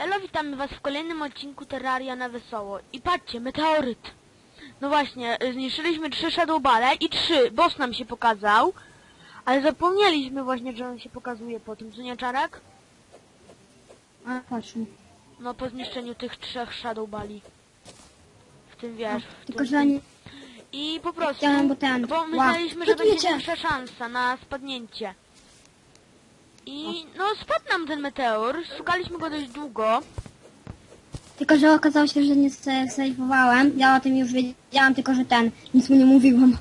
Elo, witamy was w kolejnym odcinku Terraria na Wesoło. I patrzcie, meteoryt. No właśnie, y, zniszczyliśmy trzy Shadowbale i trzy, boss nam się pokazał. Ale zapomnieliśmy właśnie, że on się pokazuje po tym, co nie Czarek? A, patrz. No po zniszczeniu tych trzech Shadowbali. W tym wiesz, w Tylko, tym, że nie... I po prostu, Chciałem, bo ten- bo myśleliśmy, że Co tu będzie większa szansa na spadnięcie. I no spadł nam ten meteor, szukaliśmy go dość długo. Tylko, że okazało się, że nie sejfowałem. Ja o tym już wiedziałam, tylko, że ten... Nic mu nie mówiłam.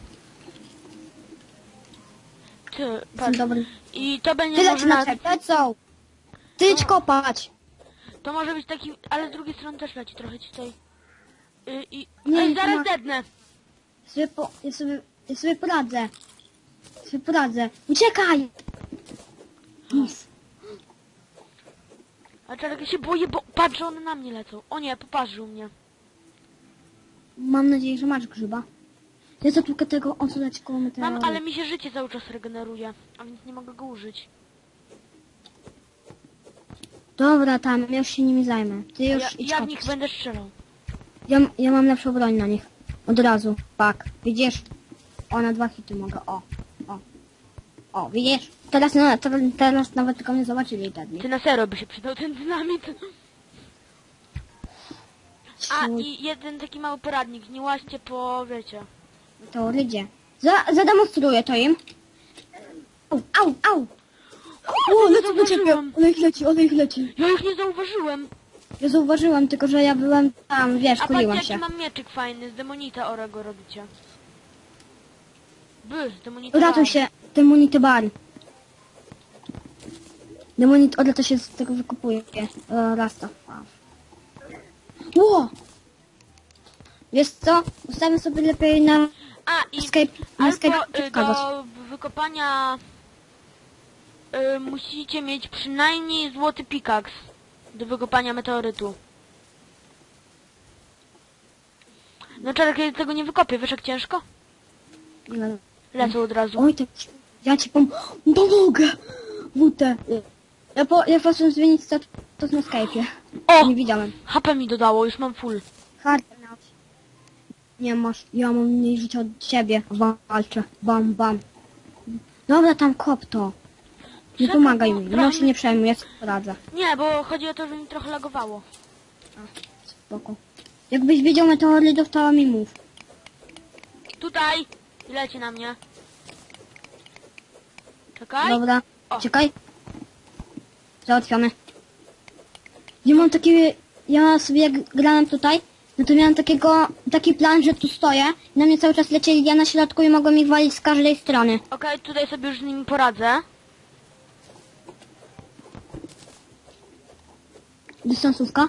Ty, Jestem patrz. dobry. I to będzie Tyle może ci na na, czep, lecą! Ty idź kopać! To może być taki, ale z drugiej strony też leci trochę ci tutaj. Y, I Nie, zaraz ma- dednę. Ja sobie, po, ja sobie, ja sobie poradzę. Ja sobie poradzę. Uciekaj! Nic. A czekaj, ja się boję, bo patrz, że one na mnie lecą. O nie, poparzył mnie. Mam nadzieję, że masz grzyba. Ja zatłukę tego, on co leci koło meteoru. Mam, ale mi się życie cały czas regeneruje, a więc nie mogę go użyć. Dobra, tam, ja już się nimi zajmę. Ty już ja, idź ja w nich będę strzelał. Ja, ja mam lepszą broń na nich. Od razu. Pak. Widzisz? O, na dwa hity mogę. O. O. O, widzisz? Teraz, no, teraz, teraz nawet tylko mnie zobaczyli wtedy. Ty na serio by się przydał ten dynamit. A, i jeden taki mały poradnik. Nie łaźcie po, wiecie. To rydzie. Za, zademonstruję to im. Au, au, au. Kurde, nie zauważyłem. One ich leci, one ich leci. Ja ich nie zauważyłem. Ja zauważyłam, tylko że ja byłem tam, wiesz, A patrzcie, kuliłam jaki się. mam mieczyk fajny. Z demonita orego robicie. By, z demonita. Uratuj się, demonity bar. Demonit, od to się z tego wykupuje. E, Rasta. Ło! Wiesz co? Ustawię sobie lepiej na A, i escape, na escape albo y, do wykopania y, musicie mieć przynajmniej złoty pikaks do wykopania meteorytu. No czekaj, kiedy tego nie wykopię, wiesz jak ciężko? Lecą od razu. Oj, tak, ja ci pom pomogę! WT. Ja po, ja poszłem zmienić status na Skype'ie. O! Nie widziałem. HP mi dodało, już mam full. Hard. Nie masz, ja mam mniej życia od ciebie. Walczę. Bam, bam. Dobra, tam kop to. Nie Czekaj, pomagaj bo mi, trochę no się nie przejmuj, ja sobie poradzę. Nie, bo chodzi o to, że mi trochę lagowało. Spoko. Jakbyś wiedział meteorytów, to mi mów. Tutaj! I leci na mnie. Czekaj. Dobra, O. czekaj. Załatwiony. Ja mam taki, ja sobie jak grałem tutaj, no to miałem takiego, taki plan, że tu stoję i na mnie cały czas lecieli ja na środku i mogłem ich walić z każdej strony. Okej, tutaj sobie już z nimi poradzę. Dystansówka.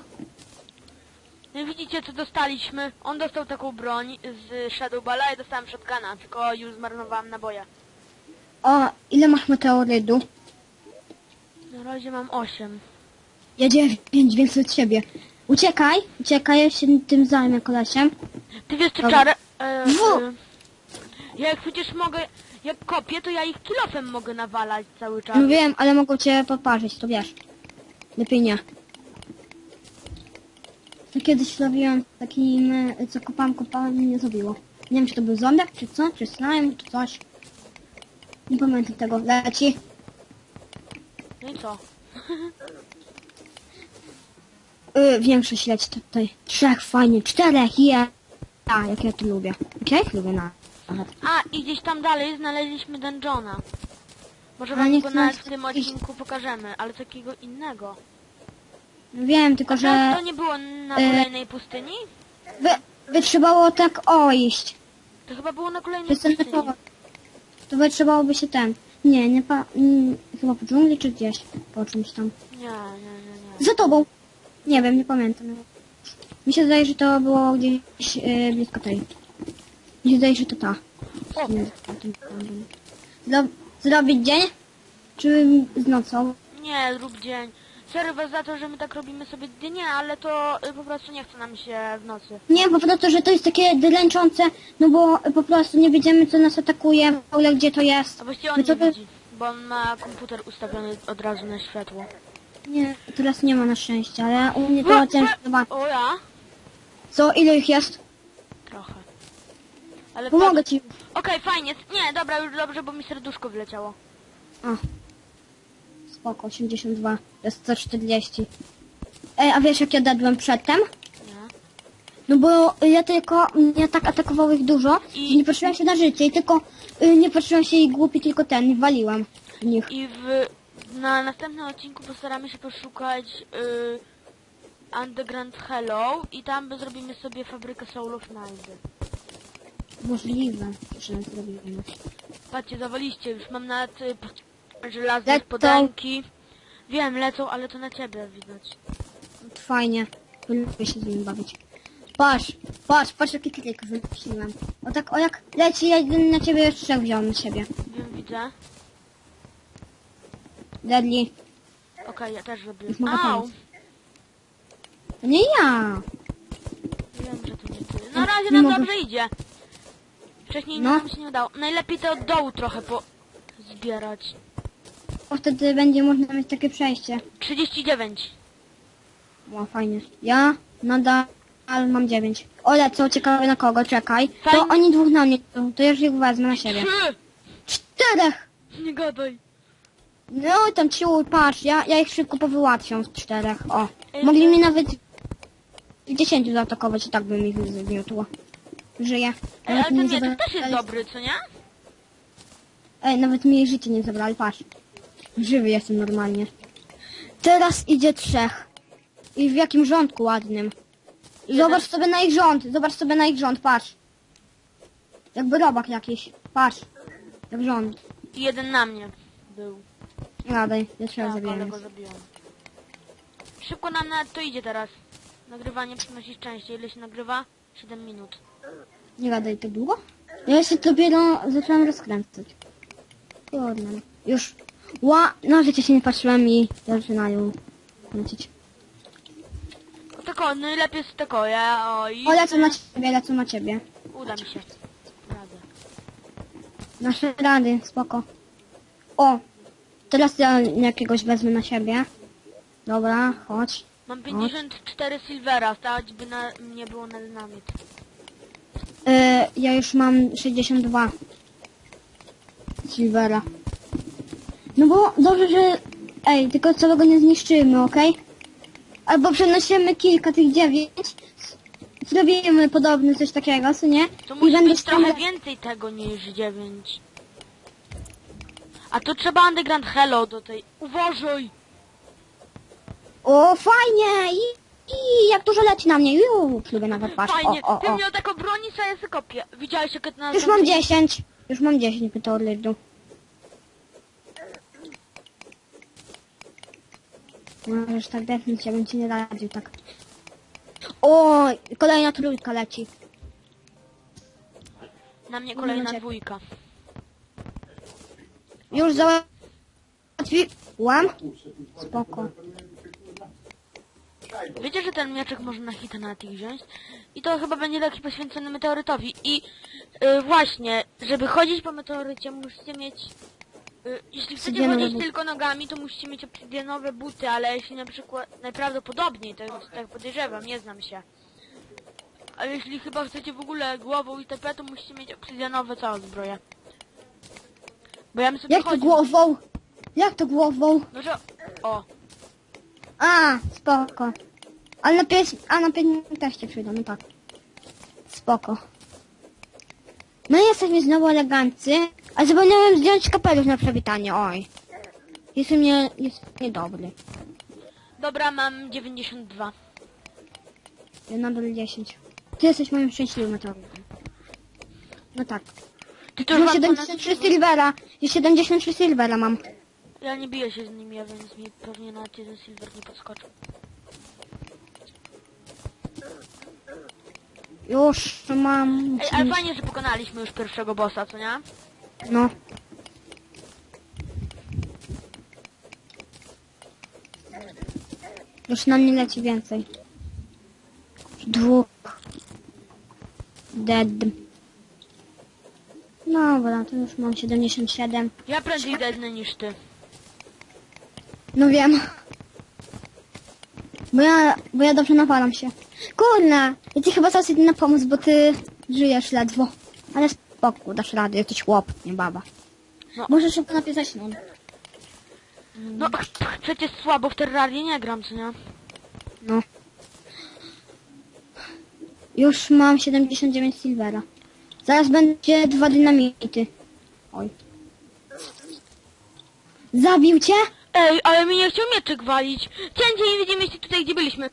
No i widzicie co dostaliśmy. On dostał taką broń z Shadowballa, ja dostałem shotguna, tylko już zmarnowałam naboje. O, ile masz meteorytu? Na razie mam 8. Ja dziewięć, więcej od ciebie. Uciekaj, uciekaj, ja się tym zajmę kolesiem. Ty wiesz co, Dobra. czarę? E, Wu! e, ja jak przecież mogę, jak kopię, to ja ich kilofem mogę nawalać cały czas. No wiem, ale mogą cię poparzyć, to wiesz. Lepiej nie. To kiedyś robiłem takim, e, co kopałem, kopałem i nie zrobiło. Nie wiem, czy to był ząbek, czy co, czy slime, czy coś. Nie pamiętam tego. Leci. No i co? Yy, większość leci tutaj. Trzech fajnie, czterech, je. A, jak ja to lubię. Jak ja ich lubię na. A, i gdzieś tam dalej znaleźliśmy dungeona. Może A wam go nas w tym odcinku pokażemy, ale takiego innego. Wiem, tylko że że... to nie było na e, kolejnej pustyni? by, by trzebało tak o iść. To chyba było na kolejnej Przez ten pustyni. To by trzebałoby się ten. Nie, nie pa... Mm, chyba po dżungli czy gdzieś. Po czymś tam. Nie, nie, nie, nie. Za tobą! Nie wiem, nie pamiętam. Mi się zdaje, że to było gdzieś yy, blisko tej. Mi się zdaje, że to ta. O. Zro zrobić dzień? Czy z nocą? Nie, rób dzień. Sorry was za to, że my tak robimy sobie dnie, ale to y, po prostu nie chce nam się w nocy. Nie, po prostu, że to jest takie dręczące, no bo po prostu nie widzimy, co nas atakuje, w ogóle gdzie to jest. A właściwie on to nie by- widzi, bo on ma komputer ustawiony od razu na światło. Nie, teraz nie ma na szczęście, ale u mnie to ciężko chyba. O ja? Co, ile ich jest? Trochę. Ale Pomogę ci. Okej, fajnie. Nie, dobra, już dobrze, bo mi serduszko wyleciało. A. Spoko, 82. To jest 140. Ej, a wiesz jak ja dadłem przedtem? No bo ja tylko, mnie tak atakowało ich dużo I- nie patrzyłem się na życie i tylko, y, nie patrzyłem się i głupi tylko ten, i waliłem w nich. I w, na następnym odcinku postaramy się poszukać y, Underground Hello i tam zrobimy sobie fabrykę Soul of Night. Możliwe, że zrobimy. Patrzcie, zawaliście, już mam nawet y, żelazne Lecą. spodenki. Wiem, lecą, ale to na ciebie widać. Fajnie, lubię się z nim bawić. Patrz, patrz, patrz jaki klik wymyśliłem. O tak, o jak leci, ja jeden na ciebie jeszcze wziąłem na siebie. Wiem, widzę. Deadly, Okej, ja też robię. Już mogę Au! pomóc. to nie ja. Wiem, że to nie ty. Na razie nam mogę. dobrze idzie. Wcześniej No. nam się nie udało. Najlepiej to od dołu trochę po zbierać. Bo wtedy będzie można mieć takie przejście. 39. O, fajnie. Ja nadal mam 9. Ole, co ciekawe na kogo, czekaj. To Fajnie. oni dwóch na mnie, to, to już ich wezmę na siebie. Trzy! Czterech! Nie gadaj. No i tam ciu, patrz, ja, ja ich szybko powyłatwiam z czterech, o. Ej, Mogli to- mnie nawet w dziesięciu zaatakować i tak bym ich zmiotło. Żyję. Ej, ale Nawet ten mi zabrali- też jest dobry, co nie? Ej, nawet mi jej życie nie zabrali, patrz. Żywy jestem normalnie. Teraz idzie trzech. I w jakim rządku ładnym. Zobacz sobie na ich rząd, zobacz sobie na ich rząd, patrz. Jakby robak jakiś, patrz. Jak rząd. Jeden na mnie był. Nie gadaj, ja trzeba Tak, ale zabijemy. go zabiłem. Szybko nam nawet to idzie teraz. Nagrywanie przynosi szczęście. Ile się nagrywa? 7 minut. Nie gadaj, to długo? Ja się dopiero zacząłem rozkręcać. Kurde. Już. Ła, na życie się nie patrzyłem i zaczynają kręcić. O, Tylko, najlepiej z tego, ja, o lecą na ciebie, lecą na ciebie. Uda mi się. Radę. Nasze rady, spoko. O, teraz ja jakiegoś wezmę na siebie. Dobra, chodź. Mam 54 silvera, stać by na mnie było na dynamit. E, ja już mam 62 silvera. No bo dobrze, że... Ej, tylko całego nie zniszczymy, okej? Albo przenosimy kilka tych dziewięć. Zrobimy podobny coś takiego, co nie? To musi będę być trochę więcej tego niż 9. A to trzeba Underground Hello do tej... Uważaj! O, fajnie! I, I jak dużo leci na mnie. Ju, lubię nawet patrz. Fajnie, O, o, ty o. miał taką broń i sobie sykopię. Widziałeś jak na Już mam 10. Już mam 10 meteorytów. Możesz tak depnąć, ja bym ci nie radził tak. O, kolejna trójka leci. Na mnie kolejna Minucie. dwójka. Już załatwiłam. Spoko. Wiecie, że ten mieczek można na hita na tych wziąć? I to chyba będzie taki poświęcony meteorytowi. I y, właśnie, żeby chodzić po meteorycie musicie mieć... Y, jeśli chcecie Obsydianowe chodzić buty. tylko nogami, to musicie mieć obsydianowe buty, ale jeśli na przykład... Najprawdopodobniej, to jest, tak podejrzewam, nie znam się. Ale jeśli chyba chcecie w ogóle głową i TP, to musicie mieć obsydianowe całe zbroje. Bo ja bym sobie Jak to chodził. głową? Jak to głową? No że... O, A, spoko. Ale na pięć, a na pięć też cię przyjdą, no tak. Spoko. No i jesteśmy znowu elegancy, a zapomniałem zdjąć kapelusz na przywitanie, oj. Jest mnie, jest niedobry. dobra, mam 92. Ja nadal 10. Ty jesteś moim szczęśliwym meteorytem. No tak. Ty to już Mam mam 73 ponad- silvera. Ja 73 silvera mam. Ja nie biję się z nimi, a więc mi pewnie nawet jeden silver nie podskoczył. Już mam... Ej, ale fajnie, że pokonaliśmy już pierwszego bossa, co nie? No. Już na mnie leci więcej. Dwóch. Dead. Dobra, to już mam 77. Ja prędzej dednę niż ty. No wiem. Bo ja, bo ja dobrze nawalam się. Kurna, ja ci chyba zaraz idę na pomóc, bo ty żyjesz ledwo. Ale spoko, dasz radę, jesteś chłop, nie baba. No. Możesz szybko napisać no. No, przecież słabo w Terrarię nie gram, co nie? No. Już mam 79 silvera. Zaraz będzie dwa dynamity. Oj. Zabił cię? Ej, ale mi nie chciał mieczyk walić. Cięcie nie widzimy się tutaj, gdzie byliśmy.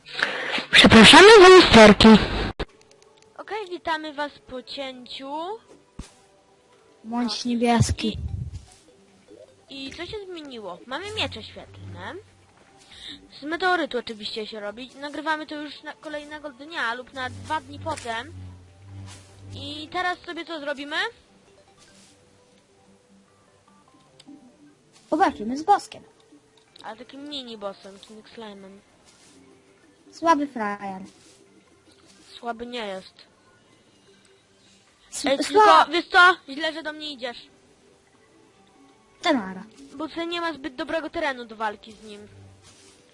Przepraszamy za lusterki. Okej, witamy was po cięciu. Bądź niebieski. I co się zmieniło? Mamy miecze świetlne. Z meteorytu oczywiście się robi. Nagrywamy to już na kolejnego dnia lub na dwa dni potem. I teraz sobie co zrobimy? Zobaczymy z boskiem. Ale takim mini bossem, King Slime'em. Słaby frajer. Słaby nie jest. Ej, sła- tylko, wiesz co? Źle, że do mnie idziesz. Tenara. Bo tutaj nie ma zbyt dobrego terenu do walki z nim.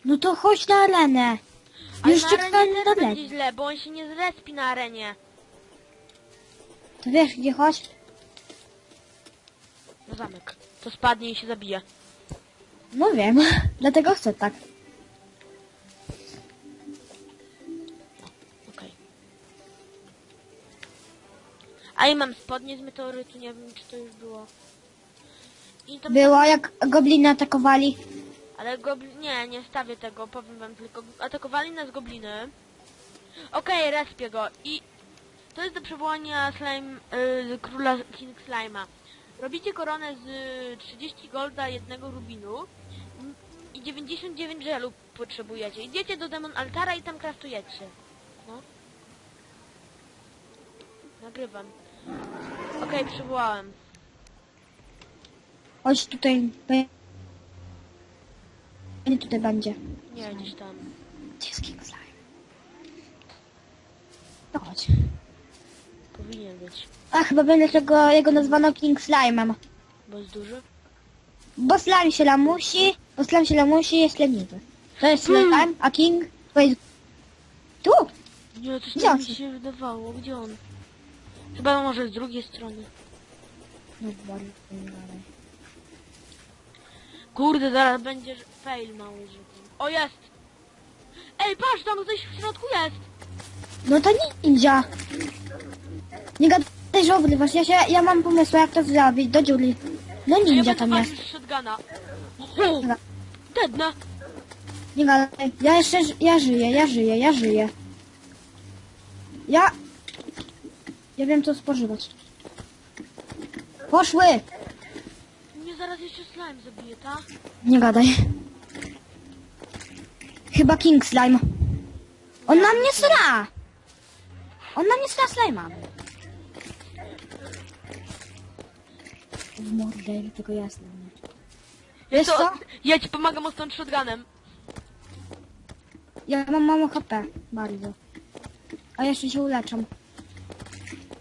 No to chodź na arenę. Ale Już na czekam arenie na też będzie źle, bo on się nie zrespi na arenie. To wiesz gdzie chodź? Na zamek. To spadnie i się zabije. No wiem, dlatego chcę tak. A i mam spodnie z meteorytu, nie wiem czy to już było. I tam, Było jak gobliny atakowali. ale gobli... Nie, nie stawię tego, powiem wam tylko. Atakowali nas gobliny. Okej, respię go. I to jest do przywołania slime, y, króla King Slime'a. Robicie koronę z y, 30 golda, jednego rubinu i 99 żelu potrzebujecie. Idziecie do demon altara i tam kraftujecie. No. Nagrywam. Okej, przywołałem. Chodź tutaj. Nie tutaj będzie. Nie, gdzieś tam. Gdzie jest King Slime? To chodź. Powinien być. A chyba będzie tego jego nazwano King Slime'em. Bo jest duży? Bo slime się lamusi, bo slime się lamusi jest leniwy. To jest Hmm. slime, a king to jest... Tu! Nie, coś Gdzie on mi się wydawało. Gdzie on? Chyba może z drugiej strony. No dalej. Kurde, zaraz będzie fail mały, O, jest! Ej, patrz, tam ktoś w środku jest! No to ninja! Nie gadaj, że obrywasz, ja się, ja mam pomysł jak to zrobić, do dziury. No A ja ninja będę tam jest. shotguna. O, Dobra. Dedna! Nie gadaj, ja jeszcze, ży- ja żyję, ja żyję, ja żyję. Ja... Ja wiem co spożywać. Poszły! Mnie zaraz jeszcze slime zabije, ta? Nie gadaj. Chyba King Slime. On na mnie sra! On na mnie sra slime'a. W mordę, tylko jasne. Wiesz co? ja ci pomagam ostąd shotgunem. Ja mam mało HP. Bardzo. A jeszcze się uleczam.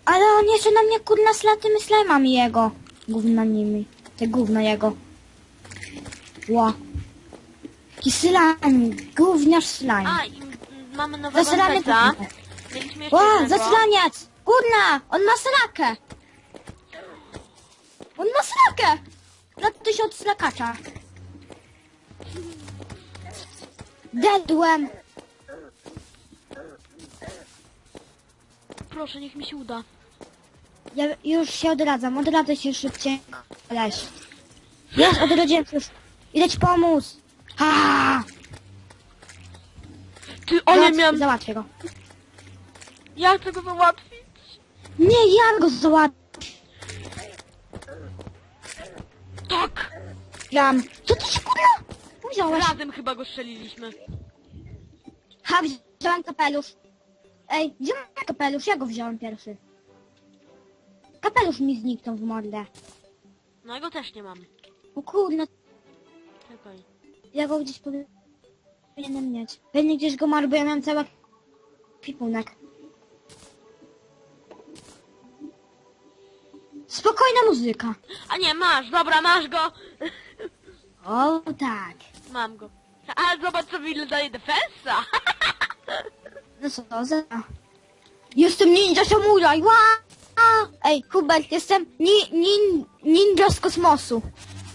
Ale on jeszcze na mnie kurna sla tymi slime'ami jego. Gówna nimi. Te gówna jego. Ła. Jaki slime. Gówniarz slime. A, i m- mamy nowego. Mieliśmy jeszcze Ła, jednego. Kurna! On ma srakę! On ma srakę! Ratuj się od slakacza. Dedłem. Proszę, niech mi się uda. Ja już się odradzam, odradzę się szybciej. Leś. Jest, odrodziłem się już. Idę ci pomóc. Ha! Ty, ale Załatwię- miałem... Załatwię go. Jak tego załatwić? Nie, ja go załatwiam. Tak! Co ty się kurna? Wziąłeś. Razem chyba go strzeliliśmy. Ha, wziąłem kapelusz. Ej, gdzie mam kapelusz? Ja go wziąłem pierwszy. Kapelusz mi zniknął w mordę. No jego też nie mam. O kurna, Czekaj. ja go gdzieś powinienem mieć. Pewnie gdzieś go mam, bo ja miałem cały pipunek. Spokojna muzyka. A nie, masz, dobra, masz go! O tak. Mam go. A zobacz co ile daje defensa. No co to za... Jestem ninja samuraj, ła! Ej, Hubert, jestem ni, nin, ninja z kosmosu.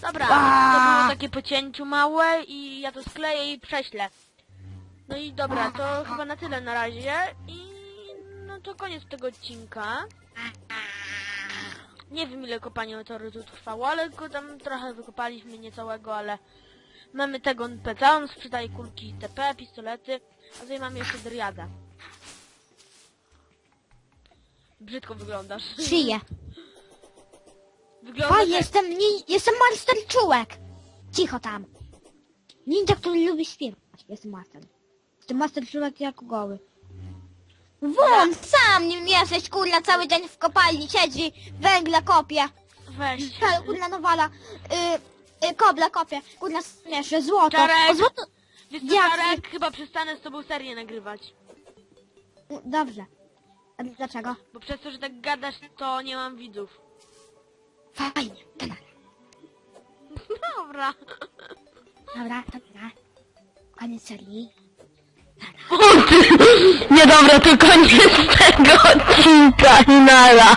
Dobra, A. to było takie po cięciu małe i ja to skleję i prześlę. No i dobra, to chyba na tyle na razie i no to koniec tego odcinka. Nie wiem ile kopanie meteorytu trwało, ale go tam trochę wykopaliśmy, nie całego, ale mamy tego NPC, on sprzedaje kulki TP, pistolety, a tutaj mamy jeszcze Dryada. Brzydko wyglądasz. Szyję. Wygląda O, jestem, nin, jestem master czułek. Cicho tam. Ninja, który lubi śpiewać. Jestem master. Jestem master czułek jak goły. Won, sam nim jesteś, kurna, cały dzień w kopalni siedzi, węgla kopie, Weź. Kurna nawala, y, y, kobla kopie, kurna smieszy, złoto. Czarek! O, złoto, Wiesz co, Darek, chyba przestanę z tobą serię nagrywać. Dobrze. A dlaczego? Bo przez to, że tak gadasz, to nie mam widzów. Fajnie. Dobra, Dobra. dobra, dobra. Koniec serii. Niedobra, to koniec tego odcinka, Nala.